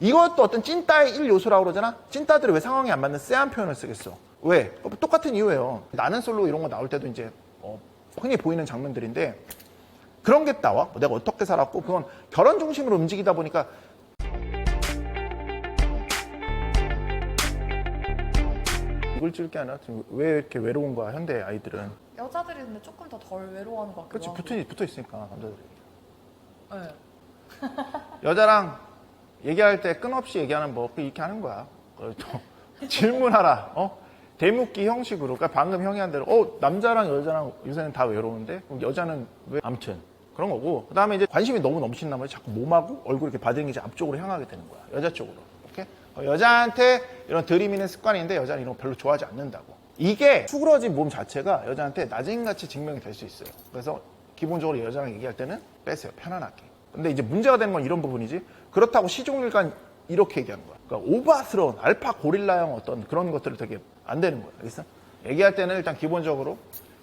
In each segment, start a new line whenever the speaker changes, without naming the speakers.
이것도 어떤 찐따의 일 요소라고 그러잖아? 찐따들이 왜 상황이 안 맞는 쎄한 표현을 쓰겠어? 왜? 어, 똑같은 이유예요. 나는 솔로 이런 거 나올 때도 이제 어, 흔히 보이는 장면들인데 그런 게 나와. 뭐 내가 어떻게 살았고 그건 결혼 중심으로 움직이다 보니까 이걸 찍을 게 아니라 지금 왜 이렇게 외로운 거야 현대 아이들은
여자들이 근데 조금 더 덜 외로워하는 것 같기도
그렇지
하고.
붙어, 붙어 있으니까 남자들이
네.
여자랑 얘기할 때 끊없이 얘기하는 법 이렇게 하는 거야. 또 질문하라. 어? 대묻기 형식으로. 그러니까 방금 형이 한 대로 어 남자랑 여자랑 요새는 다 외로운데 그럼 여자는 왜? 아무튼 그런 거고. 그다음에 이제 관심이 너무 넘치는 나머지 자꾸 몸하고 얼굴 이렇게 받는 게 이제 앞쪽으로 향하게 되는 거야. 여자 쪽으로. 오케이? 어, 여자한테 이런 들이미는 습관인데 여자는 이런 거 별로 좋아하지 않는다고. 이게 수그러진 몸 자체가 여자한테 나중같이 증명이 될 수 있어요. 그래서 기본적으로 여자랑 얘기할 때는 빼세요. 편안하게. 근데 이제 문제가 되는 건 이런 부분이지. 그렇다고 시종일관 이렇게 얘기하는 거야. 그러니까 오바스러운 알파 고릴라형 어떤 그런 것들을 되게 안 되는 거야. 알겠어? 얘기할 때는 일단 기본적으로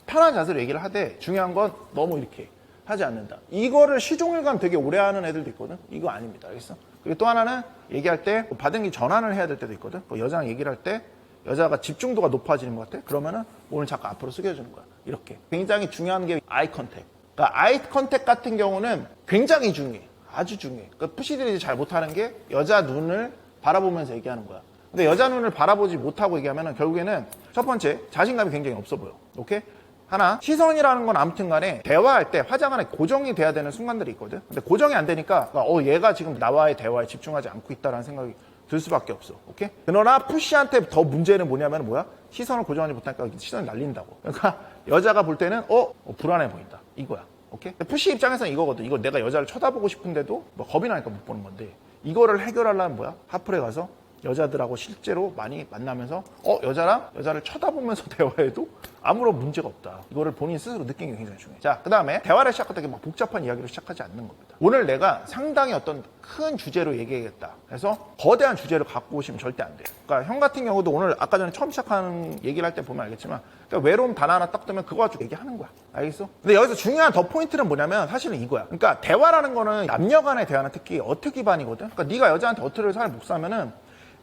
편한 자세로 얘기를 하되 중요한 건 너무 이렇게 하지 않는다. 이거를 시종일관 되게 오래 하는 애들도 있거든. 이거 아닙니다. 알겠어? 그리고 또 하나는 얘기할 때 받은 게 전환을 해야 될 때도 있거든. 그 여자랑 얘기를 할 때 여자가 집중도가 높아지는 것 같아. 그러면은 몸을 자꾸 앞으로 숙여주는 거야. 이렇게. 굉장히 중요한 게 아이 컨택. 그러니까 아이 컨택 같은 경우는 굉장히 중요해. 아주 중요해. 그러니까 푸시들이 잘 못하는 게 여자 눈을 바라보면서 얘기하는 거야. 근데 여자 눈을 바라보지 못하고 얘기하면은 결국에는 첫 번째 자신감이 굉장히 없어 보여. 오케이? 하나 시선이라는 건 아무튼 간에 대화할 때 화장 안에 고정이 돼야 되는 순간들이 있거든. 근데 고정이 안 되니까 어 얘가 지금 나와의 대화에 집중하지 않고 있다라는 생각이 들 수밖에 없어. 오케이? 그러나 푸시한테 더 문제는 뭐냐면 뭐야? 시선을 고정하지 못하니까 시선이 날린다고. 그러니까 여자가 볼 때는 어, 어, 불안해 보인다. 이거야. 오케이? 푸시 입장에서는 이거거든. 이거 내가 여자를 쳐다보고 싶은데도 뭐 겁이 나니까 못 보는 건데 이거를 해결하려면 뭐야? 하플에 가서 여자들하고 실제로 많이 만나면서 어 여자랑 여자를 쳐다보면서 대화해도 아무런 문제가 없다. 이거를 본인 스스로 느끼는 게 굉장히 중요해. 자, 그 다음에 대화를 시작할 때막 복잡한 이야기로 시작하지 않는 겁니다. 오늘 내가 상당히 어떤 큰 주제로 얘기하겠다. 그래서 거대한 주제를 갖고 오시면 절대 안 돼요. 그러니까 형 같은 경우도 오늘 아까 전에 처음 시작하는 얘기를 할 때 보면 알겠지만 그러니까 외로움 단어 하나 딱 뜨면 그거 가지고 얘기하는 거야. 알겠어? 근데 여기서 중요한 더 포인트는 뭐냐면 사실은 이거야. 그러니까 대화라는 거는 남녀 간의 대화는 특히 어트 기반이거든. 그러니까 네가 여자한테 어트를 잘못 사면은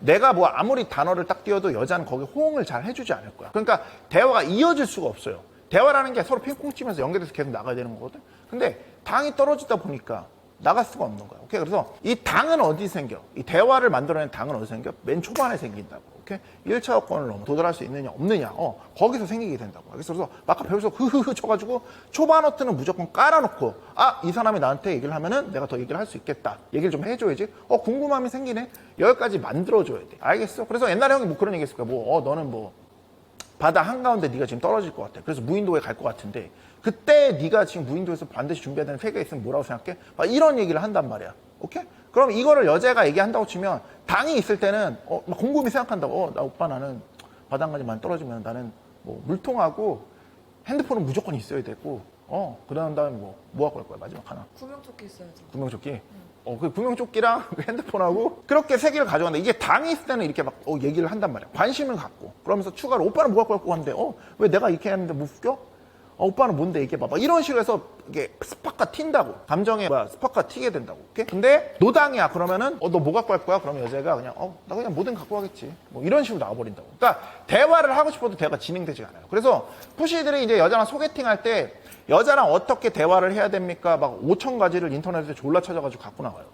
내가 뭐 아무리 단어를 딱 띄워도 여자는 거기 호응을 잘 해주지 않을 거야. 그러니까 대화가 이어질 수가 없어요. 대화라는 게 서로 핑퐁 치면서 연결돼서 계속 나가야 되는 거거든. 근데 당이 떨어지다 보니까 나갈 수가 없는 거야. 오케이. 그래서 이 당은 어디 생겨? 이 대화를 만들어낸 당은 어디 생겨? 맨 초반에 생긴다고. 오케이. 1차 여건을 도달할 수 있느냐, 없느냐. 어, 거기서 생기게 된다고. 그래서 아까 배워서 흐흐흐 쳐가지고 초반 어트는 무조건 깔아놓고 아, 이 사람이 나한테 얘기를 하면은 내가 더 얘기를 할 수 있겠다. 얘기를 좀 해줘야지. 어, 궁금함이 생기네. 여기까지 만들어줘야 돼. 알겠어? 그래서 옛날에 형이 뭐 그런 얘기 했을까? 뭐, 어, 너는 뭐, 바다 한가운데 네가 지금 떨어질 것 같아. 그래서 무인도에 갈 것 같은데 그때 네가 지금 무인도에서 반드시 준비해야 되는 세계가 있으면 뭐라고 생각해? 막 이런 얘기를 한단 말이야. 오케이? 그럼 이거를 여자가 얘기한다고 치면 당이 있을 때는 어, 막 곰곰이 생각한다고. 어, 나 오빠 나는 한가운데만 떨어지면 나는 뭐 물통하고 핸드폰은 무조건 있어야 되고 어, 그다음 다음에 뭐, 뭐 하고 갈 거야? 마지막 하나.
구명조끼 있어야죠.
구명조끼. 어, 그 구명조끼랑 그 핸드폰하고 그렇게 세 개를 가져간다. 이게 당이 있을 때는 이렇게 막 어, 얘기를 한단 말이야. 관심을 갖고. 그러면서 추가로 오빠는 뭐 갖고 갖고 하는데 어, 왜 내가 이렇게 했는데 못 웃겨? 어, 오빠는 뭔데 이게 봐봐. 이런 식으로 해서 이게 스파크가 튄다고. 감정에 뭐야, 스파크가 튀게 된다고. 오케이? 근데 노당이야. 그러면은 어, 너 뭐 갖고 갈 거야? 그러면 여자가 그냥 어, 나 그냥 뭐든 갖고 가겠지. 뭐 이런 식으로 나와버린다고. 그러니까 대화를 하고 싶어도 대화가 진행되지 않아요. 그래서 푸시들이 이제 여자랑 소개팅 할 때 여자랑 어떻게 대화를 해야 됩니까? 막 5천 가지를 인터넷에 졸라 찾아가지고 갖고 나와요.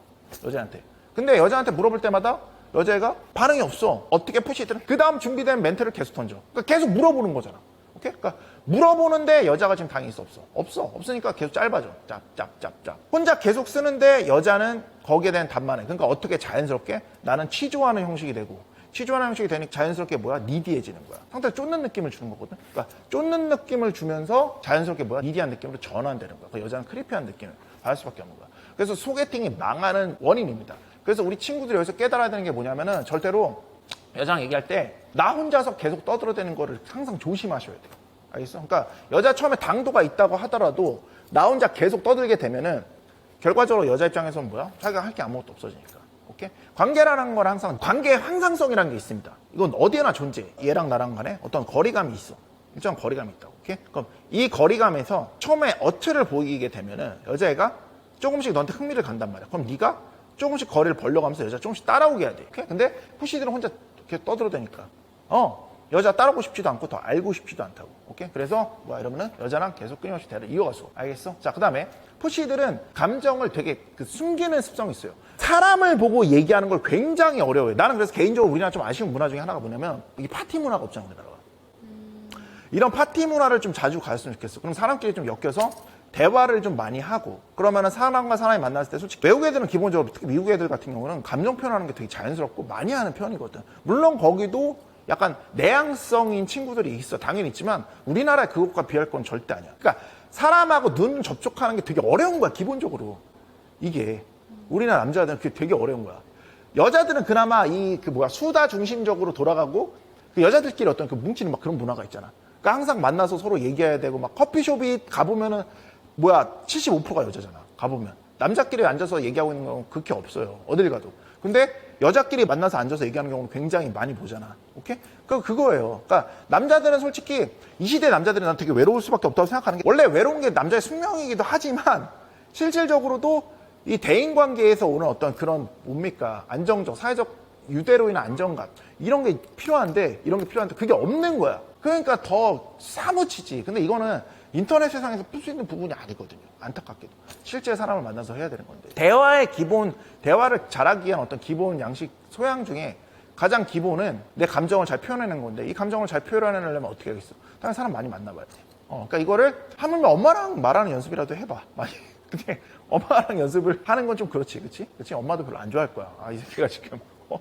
여자한테. 근데 여자한테 물어볼 때마다 여자애가 반응이 없어. 어떻게 푸시들은 그 다음 준비된 멘트를 계속 던져. 그러니까 계속 물어보는 거잖아. 오케이? 그러니까 물어보는데 여자가 지금 당이 있어 없어? 없어. 없으니까 계속 짧아져. 짭짭짭짭. 혼자 계속 쓰는데 여자는 거기에 대한 답만 해. 그러니까 어떻게 자연스럽게 나는 취조하는 형식이 되고 취조하는 형식이 되니까 자연스럽게 뭐야? 니디해지는 거야. 상대를 쫓는 느낌을 주는 거거든. 그러니까 쫓는 느낌을 주면서 자연스럽게 뭐야? 니디한 느낌으로 전환되는 거야. 그 여자는 크리피한 느낌을 받을 수밖에 없는 거야. 그래서 소개팅이 망하는 원인입니다. 그래서 우리 친구들이 여기서 깨달아야 되는 게 뭐냐면은 절대로 여자랑 얘기할 때 나 혼자서 계속 떠들어대는 거를 항상 조심하셔야 돼요. 알겠어? 그러니까 여자 처음에 당도가 있다고 하더라도 나 혼자 계속 떠들게 되면은 결과적으로 여자 입장에서는 뭐야? 자기가 할 게 아무것도 없어지니까. 오케이? 관계라는 건 항상 관계의 항상성이라는 게 있습니다. 이건 어디에나 존재해. 얘랑 나랑 간에 어떤 거리감이 있어. 일정 거리감이 있다고. 오케이? 그럼 이 거리감에서 처음에 어트를 보이게 되면은 여자애가 조금씩 너한테 흥미를 간단 말이야. 그럼 네가 조금씩 거리를 벌려가면서 여자 조금씩 따라오게 해야 돼. 오케이? 근데 푸시들은 혼자 이렇게 떠들어대니까. 어. 여자 따라오고 싶지도 않고 더 알고 싶지도 않다고. 오케이? 그래서 뭐야 이러면은 여자랑 계속 끊임없이 대화를 이어가서 알겠어? 자, 그다음에 푸시들은 감정을 되게 그 숨기는 습성이 있어요. 사람을 보고 얘기하는 걸 굉장히 어려워요. 나는 그래서 개인적으로 우리나라 좀 아쉬운 문화 중에 하나가 뭐냐면 이게 파티 문화가 없잖아, 우리나라가. 이런 파티 문화를 좀 자주 가졌으면 좋겠어. 그럼 사람끼리 좀 엮여서 대화를 좀 많이 하고 그러면은 사람과 사람이 만났을 때 솔직히 외국 애들은 기본적으로 특히 미국 애들 같은 경우는 감정 표현하는 게 되게 자연스럽고 많이 하는 편이거든. 물론 거기도 약간 내향성인 친구들이 있어. 당연히 있지만 우리나라의 그것과 비할 건 절대 아니야. 그러니까 사람하고 눈 접촉하는 게 되게 어려운 거야, 기본적으로. 이게. 우리나라 남자들은 그게 되게 어려운 거야. 여자들은 그나마 이 그 뭐야 수다 중심적으로 돌아가고 그 여자들끼리 어떤 그 뭉치는 막 그런 문화가 있잖아. 그러니까 항상 만나서 서로 얘기해야 되고 막 커피숍이 가보면은 뭐야 75%가 여자잖아. 가보면 남자끼리 앉아서 얘기하고 있는 경우는 그렇게 없어요. 어딜 가도. 근데 여자끼리 만나서 앉아서 얘기하는 경우는 굉장히 많이 보잖아. 오케이? 그 그거예요. 그러니까 남자들은 솔직히 이 시대 남자들은 난 되게 외로울 수밖에 없다고 생각하는 게 원래 외로운 게 남자의 숙명이기도 하지만 실질적으로도 이 대인 관계에서 오는 어떤 그런 뭡니까 안정적 사회적 유대로 인한 안정감 이런 게 필요한데 이런 게 필요한데 그게 없는 거야. 그러니까 더 사무치지. 근데 이거는 인터넷 세상에서 풀 수 있는 부분이 아니거든요. 안타깝게도 실제 사람을 만나서 해야 되는 건데 대화의 기본 대화를 잘하기 위한 어떤 기본 양식 소양 중에 가장 기본은 내 감정을 잘 표현해내는 건데 이 감정을 잘 표현해내려면 어떻게 하겠어? 당연히 사람 많이 만나봐야 돼. 어, 그러니까 이거를 하물며 엄마랑 말하는 연습이라도 해봐. 많이. 근데 엄마랑 연습을 하는 건 좀 그렇지, 그렇지? 그렇지? 엄마도 별로 안 좋아할 거야. 아, 이 새끼가 지금. 어?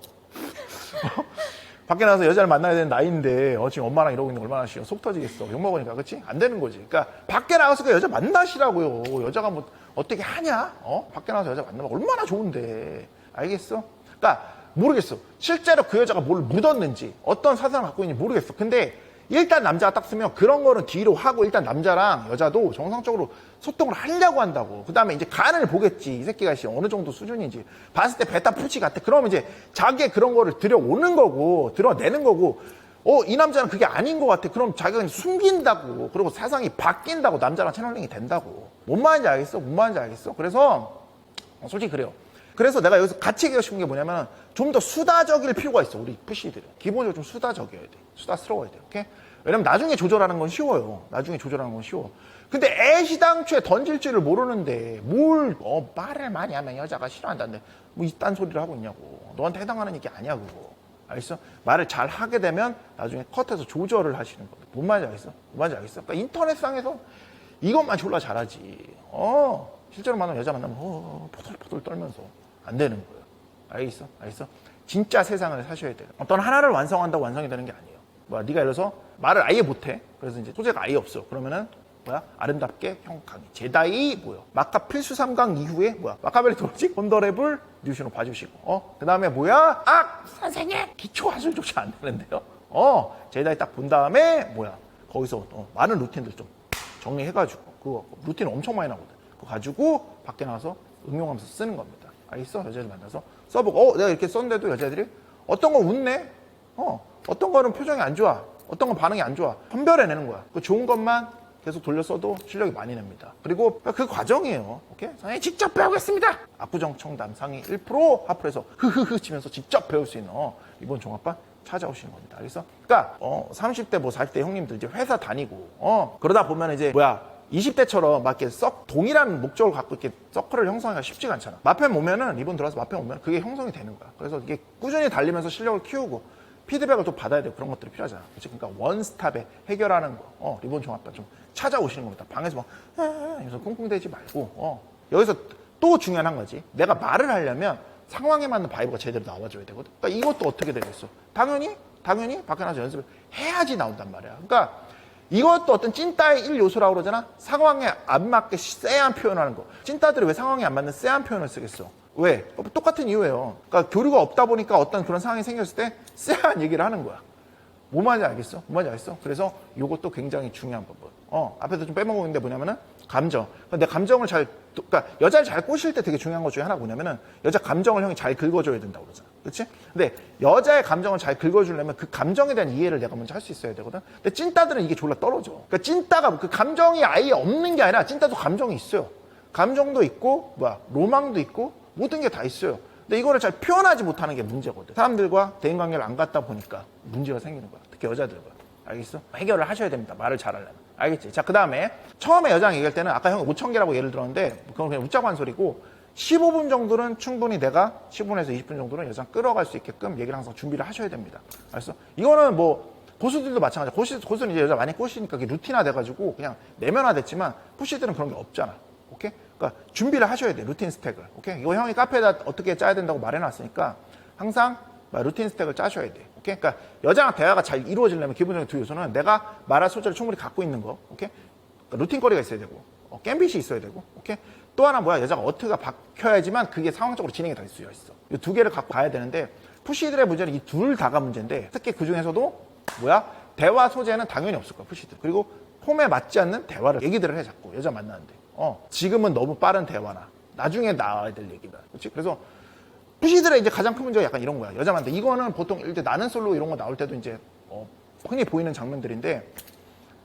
어? 밖에 나가서 여자를 만나야 되는 나이인데 어, 지금 엄마랑 이러고 있는 거 얼마나 싫어. 속 터지겠어. 욕 먹으니까, 그렇지? 안 되는 거지. 그러니까 밖에 나가서 그 여자 만나시라고요. 여자가 뭐 어떻게 하냐? 어? 밖에 나가서 여자 만나면 얼마나 좋은데. 알겠어? 그러니까 모르겠어. 실제로 그 여자가 뭘 묻었는지 어떤 사상을 갖고 있는지 모르겠어. 근데 일단 남자가 딱 쓰면 그런 거는 뒤로 하고 일단 남자랑 여자도 정상적으로 소통을 하려고 한다고. 그 다음에 이제 간을 보겠지. 이 새끼가 씨 어느 정도 수준인지. 봤을 때 베타 푸치 같아. 그러면 이제 자기의 그런 거를 들여오는 거고, 들어내는 거고, 어, 이 남자는 그게 아닌 것 같아. 그럼 자기가 숨긴다고. 그리고 세상이 바뀐다고. 남자랑 채널링이 된다고. 뭔 말인지 알겠어? 뭔 말인지 알겠어? 그래서, 어, 솔직히 그래요. 그래서 내가 여기서 같이 얘기하고 싶은 게 뭐냐면 좀 더 수다적일 필요가 있어 우리 푸시들은. 기본적으로 좀 수다적이어야 돼. 수다스러워야 돼 오케이? 왜냐면 나중에 조절하는 건 쉬워요. 나중에 조절하는 건 쉬워. 근데 애시당초에 던질 줄을 모르는데 뭘 어, 말을 많이 하면 여자가 싫어한다는데 뭐 이딴 소리를 하고 있냐고. 너한테 해당하는 얘기 아니야 그거. 알겠어? 말을 잘 하게 되면 나중에 컷해서 조절을 하시는 겁니다 뭔 말인지 알겠어? 뭔 말인지 알겠어? 그러니까 인터넷상에서 이것만 졸라 잘하지. 어 실제로 만나면 여자 만나면 어, 포돌포돌 떨면서 안 되는 거예요. 알겠어? 알겠어? 진짜 세상을 사셔야 돼요. 어떤 하나를 완성한다고 완성이 되는 게 아니에요. 뭐야, 네가 예를 들어서 말을 아예 못해. 그래서 이제 소재가 아예 없어. 그러면은 뭐야? 아름답게 형강이 제다이 뭐요? 마카 필수 3강 이후에 뭐야? 마카벨리 도로지 본더랩을 뉴신으로 봐주시고 어? 그 다음에 뭐야? 아! 선생님! 기초 화술조차 안 되는데요? 어! 제다이 딱 본 다음에 뭐야? 거기서 어, 많은 루틴들 좀 정리해가지고 그거 루틴 엄청 많이 나거든. 그거 가지고 밖에 나가서 응용하면서 쓰는 겁니다. 알겠어? 여자들 만나서 써보고, 어, 내가 이렇게 썼는데도 여자들이 어떤 건 웃네? 어, 어떤 거는 표정이 안 좋아. 어떤 건 반응이 안 좋아. 선별해내는 거야. 그 좋은 것만 계속 돌려 써도 실력이 많이 냅니다. 그리고 그 과정이에요. 오케이? 선생님 직접 배우겠습니다. 압구정 청담 상위 1% 하프에서 흐흐흐 치면서 직접 배울 수 있는 어, 이번 종합반 찾아오시는 겁니다. 알겠어? 그러니까 어, 30대 뭐 40대 형님들 이제 회사 다니고 어, 그러다 보면 이제 뭐야 20대처럼 막 이렇게 썩 동일한 목적을 갖고 이렇게 서클을 형성하기가 쉽지가 않잖아. 마펜 오면은 이번 들어와서 마펜 오면 그게 형성이 되는 거야. 그래서 이게 꾸준히 달리면서 실력을 키우고 피드백을 또 받아야 되고 그런 것들이 필요하잖아. 그치? 그러니까 원스톱에 해결하는 거. 어, 리본 종합반 좀 찾아오시는 겁니다. 방에서 막, 아, 이러면서 쿵쿵대지 말고, 어. 여기서 또 중요한 한 가지. 내가 말을 하려면 상황에 맞는 바이브가 제대로 나와줘야 되거든. 그러니까 이것도 어떻게 되겠어? 당연히, 당연히 나가서 연습을 해야지 나온단 말이야. 그러니까 이것도 어떤 찐따의 일 요소라고 그러잖아? 상황에 안 맞게 쎄한 표현하는 거. 찐따들이 왜 상황에 안 맞는 쎄한 표현을 쓰겠어? 왜? 어, 똑같은 이유예요. 그러니까 교류가 없다 보니까 어떤 그런 상황이 생겼을 때 쎄한 얘기를 하는 거야. 뭐 말인지 알겠어? 뭐 말인지 알겠어? 그래서 이것도 굉장히 중요한 부분. 어, 앞에서 좀 빼먹은 게 뭐냐면은 감정. 내 감정을 잘, 그러니까 여자를 잘 꼬실 때 되게 중요한 것 중에 하나 뭐냐면은 여자 감정을 형이 잘 긁어줘야 된다고 그러잖아. 그렇지? 근데 여자의 감정을 잘 긁어주려면 그 감정에 대한 이해를 내가 먼저 할 수 있어야 되거든. 근데 찐따들은 이게 졸라 떨어져. 그러니까 찐따가 그 감정이 아예 없는 게 아니라 찐따도 감정이 있어요. 감정도 있고, 뭐야, 로망도 있고, 모든 게 다 있어요. 근데 이거를 잘 표현하지 못하는 게 문제거든. 사람들과 대인관계를 안 갖다 보니까 문제가 생기는 거야. 특히 여자들과. 알겠어? 해결을 하셔야 됩니다. 말을 잘하려면. 알겠지? 자, 그 다음에 처음에 여자랑 얘기할 때는 아까 형이 5천 개라고 예를 들었는데 그건 그냥 웃자고 한 소리고 15분 정도는 충분히 내가 10분에서 20분 정도는 여자 끌어갈 수 있게끔 얘기를 항상 준비를 하셔야 됩니다. 알았어? 이거는 뭐 고수들도 마찬가지야. 고수, 고수는 이제 여자 많이 꼬시니까 그게 루틴화 돼가지고 그냥 내면화 됐지만 푸시들은 그런 게 없잖아. 오케이? 그러니까 준비를 하셔야 돼. 루틴 스택을. 오케이? 이거 형이 카페에다 어떻게 짜야 된다고 말해놨으니까 항상 루틴 스택을 짜셔야 돼. 오케이? 그러니까 여자랑 대화가 잘 이루어지려면 기본적인 두 요소는 내가 말할 소재를 충분히 갖고 있는 거. 오케이? 그러니까 루틴거리가 있어야 되고, 어, 겜빗이 있어야 되고, 오케이? 또 하나 뭐야? 여자가 어트가 박혀야지만 그게 상황적으로 진행이 될 수 있어. 이 두 개를 갖고 가야 되는데, 푸시들의 문제는 이 둘 다가 문제인데, 특히 그 중에서도 뭐야? 대화 소재는 당연히 없을 거야, 푸시들. 그리고 폼에 맞지 않는 대화를, 얘기들을 해, 자꾸. 여자 만나는데. 어, 지금은 너무 빠른 대화나, 나중에 나와야 될 얘기다. 그렇지? 그래서 푸시들의 이제 가장 큰 문제가 약간 이런 거야. 여자한테. 이거는 보통 이제 나는 솔로 이런 거 나올 때도 이제, 어, 흔히 보이는 장면들인데,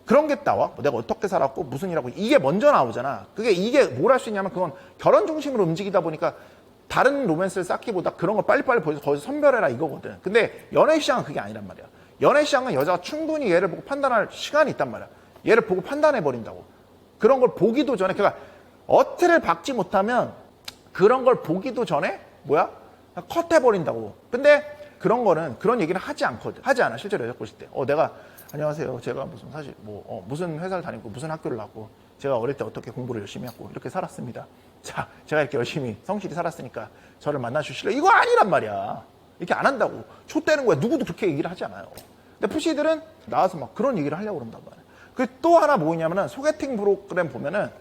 그런 게 나와. 뭐 내가 어떻게 살았고 무슨 일하고 이게 먼저 나오잖아. 그게 이게 뭘 할 수 있냐면 그건 결혼 중심으로 움직이다 보니까 다른 로맨스를 쌓기보다 그런 걸 빨리빨리 보여서 거기서 선별해라 이거거든. 근데 연애 시장은 그게 아니란 말이야. 연애 시장은 여자가 충분히 얘를 보고 판단할 시간이 있단 말이야. 얘를 보고 판단해 버린다고. 그런 걸 보기도 전에 그러니까 어트를 박지 못하면 그런 걸 보기도 전에 뭐야? 컷해 버린다고. 근데 그런 거는 그런 얘기는 하지 않거든. 하지 않아. 실제로 여자 보실 때. 어 내가 안녕하세요. 제가 무슨 사실 뭐 어, 무슨 회사를 다니고 무슨 학교를 나왔고 제가 어릴 때 어떻게 공부를 열심히 했고 이렇게 살았습니다. 자, 제가 이렇게 열심히 성실히 살았으니까 저를 만나 주실래요? 이거 아니란 말이야. 이렇게 안 한다고. 촉대는 거야. 누구도 그렇게 얘기를 하지 않아요. 근데 푸시들은 나와서 막 그런 얘기를 하려고 그런단 말이야. 그 또 하나 뭐냐면은 소개팅 프로그램 보면은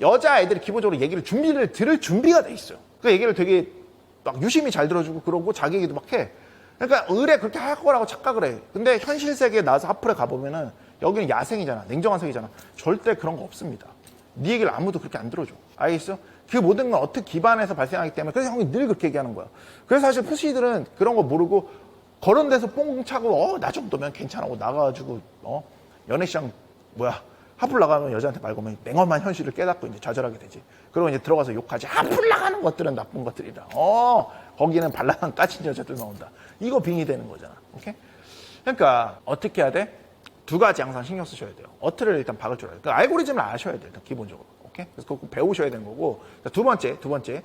여자 애들이 기본적으로 얘기를 준비를 들을 준비가 돼 있어요. 그 얘기를 되게 막 유심히 잘 들어주고 그러고 자기 얘기도 막 해. 그러니까 의뢰 그렇게 할 거라고 착각을 해. 근데 현실 세계에 나와서 하플에 가보면은 여기는 야생이잖아. 냉정한 세계잖아. 절대 그런 거 없습니다. 네 얘기를 아무도 그렇게 안 들어줘. 알겠어? 그 모든 건 어떻게 기반에서 발생하기 때문에 그래서 형이 늘 그렇게 얘기하는 거야. 그래서 사실 푸시들은 그런 거 모르고 그런 데서 뽕 차고 어 나 정도면 괜찮아고 나가가지고 어 연애 시장 뭐야 하플 나가면 여자한테 말 걸면 냉엄한 현실을 깨닫고 이제 좌절하게 되지. 그리고 이제 들어가서 욕하지. 하플 나가는 것들은 나쁜 것들이다. 어 거기는 발랄한 까친 여자들 나온다. 이거 빙의 되는 거잖아. 오케이? 그러니까 어떻게 해야 돼? 두 가지 항상 신경 쓰셔야 돼요. 어트를 일단 박을 줄 알아요. 그 알고리즘을 아셔야 돼요. 일단 기본적으로. 오케이? 그래서 그거 꼭 배우셔야 되는 거고. 자, 두 번째, 두 번째.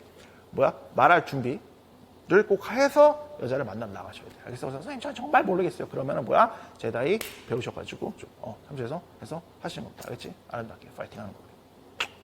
뭐야? 말할 준비를 꼭 해서 여자를 만나러 나가셔야 돼요. 알겠어? 선생님, 저 정말 모르겠어요. 그러면은 뭐야? 제다이 배우셔가지고 좀, 어, 참조해서 해서 하시는 겁니다. 알겠지? 아름답게 파이팅 하는 거.